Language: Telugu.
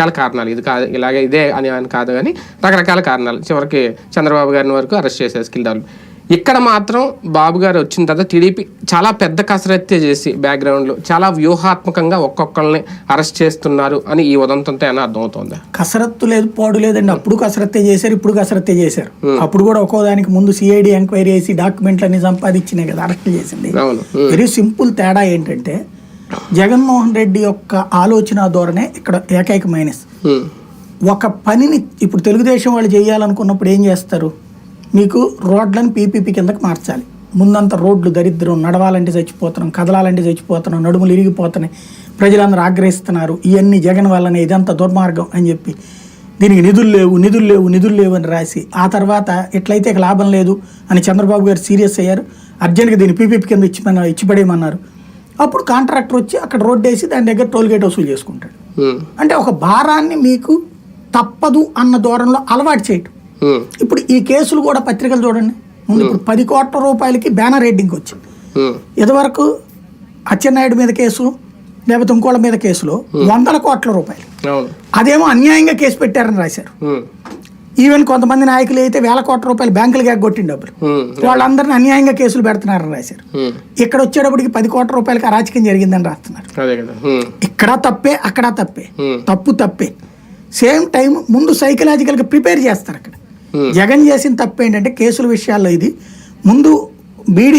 రకరకాల కారణాలు. ఇది కాదు ఇలాగే ఇదే అని అని కాదు కానీ రకరకాల కారణాలు. చివరికి చంద్రబాబు గారిని వరకు అరెస్ట్ చేశారు స్కిల్ డెవలప్ ఇక్కడ మాత్రం బాబు గారు వచ్చిన తర్వాత టీడీపీ చాలా పెద్ద కసరత్తే చేసి బ్యాక్గ్రౌండ్లో చాలా వ్యూహాత్మకంగా ఒక్కొక్కరిని అరెస్ట్ చేస్తున్నారు అని ఈ ఉదంతంతో ఏమైనా అర్థమవుతోందా? కసరత్తు లేదు పాడు లేదండి. అప్పుడు కసరత్తే చేశారు ఇప్పుడు కసరత్తే చేశారు. అప్పుడు కూడా ఒక్కో దానికి ముందు సిఐడి ఎంక్వైరీ చేసి డాక్యుమెంట్లన్నీ సంపాదించినాయి కదా అరెస్ట్ చేసింది. వెరీ సింపుల్ తేడా ఏంటంటే జగన్మోహన్ రెడ్డి యొక్క ఆలోచన ధోరణే ఇక్కడ ఏకైక మైనస్. ఒక పనిని ఇప్పుడు తెలుగుదేశం వాళ్ళు చేయాలనుకున్నప్పుడు ఏం చేస్తారు? మీకు రోడ్లను పీపీపీ కిందకి మార్చాలి. ముందంత రోడ్లు దరిద్రం నడవాలంటే చచ్చిపోతున్నాం కదలాలంటే చచ్చిపోతున్నాం నడుములు ఇరిగిపోతున్నాయి ప్రజలందరూ ఆగ్రహిస్తున్నారు ఇవన్నీ జగన్ వల్లనే ఇదంతా దుర్మార్గం అని చెప్పి. దీనికి నిధులు లేవు నిధులు లేవు నిధులు లేవు అని రాసి ఆ తర్వాత ఎట్లయితే లాభం లేదు అని చంద్రబాబు గారు సీరియస్ అయ్యారు అర్జెంట్గా దీన్ని పీపీపీ కింద ఇచ్చి ఇచ్చిపడేయమన్నారు. అప్పుడు కాంట్రాక్టర్ వచ్చి అక్కడ రోడ్డు వేసి దాని దగ్గర టోల్ గేట్ వసూలు చేసుకుంటాడు. అంటే ఒక భారాన్ని మీకు తప్పదు అన్న దూరంలో అలవాటు చేయటం. ఇప్పుడు ఈ కేసులు కూడా పత్రికలు చూడండి. ముందు ఇప్పుడు పది కోట్ల రూపాయలకి బ్యానర్ రేటింగ్ వచ్చింది. ఇదివరకు అచ్చెన్నాయుడు మీద కేసు లేకపోతే ఇంకోళ్ళ మీద కేసులో వందల కోట్ల రూపాయలు. అదేమో అన్యాయంగా కేసు పెట్టారని రాశారు. ఈవెన్ కొంతమంది నాయకులు అయితే వేల కోట్ల రూపాయలు బ్యాంకులు కొట్టిన డబ్బులు ఉమ్, వాళ్ళందరిని అన్యాయంగా కేసులు పెడుతున్నారని రాశారు. ఉమ్, ఇక్కడ వచ్చేటప్పటికి పది కోట్ల రూపాయలకి అరాచకం జరిగిందని రాస్తున్నారు. ఉమ్, ఇక్కడ తప్పే అక్కడ తప్పే. Hmm. తప్పు తప్పే. సేమ్ టైం ముందు సైకలాజికల్గా ప్రిపేర్ చేస్తారు అక్కడ. Hmm. జగన్ చేసిన తప్పు ఏంటంటే కేసుల విషయాల్లో ఇది. ముందు బీడీ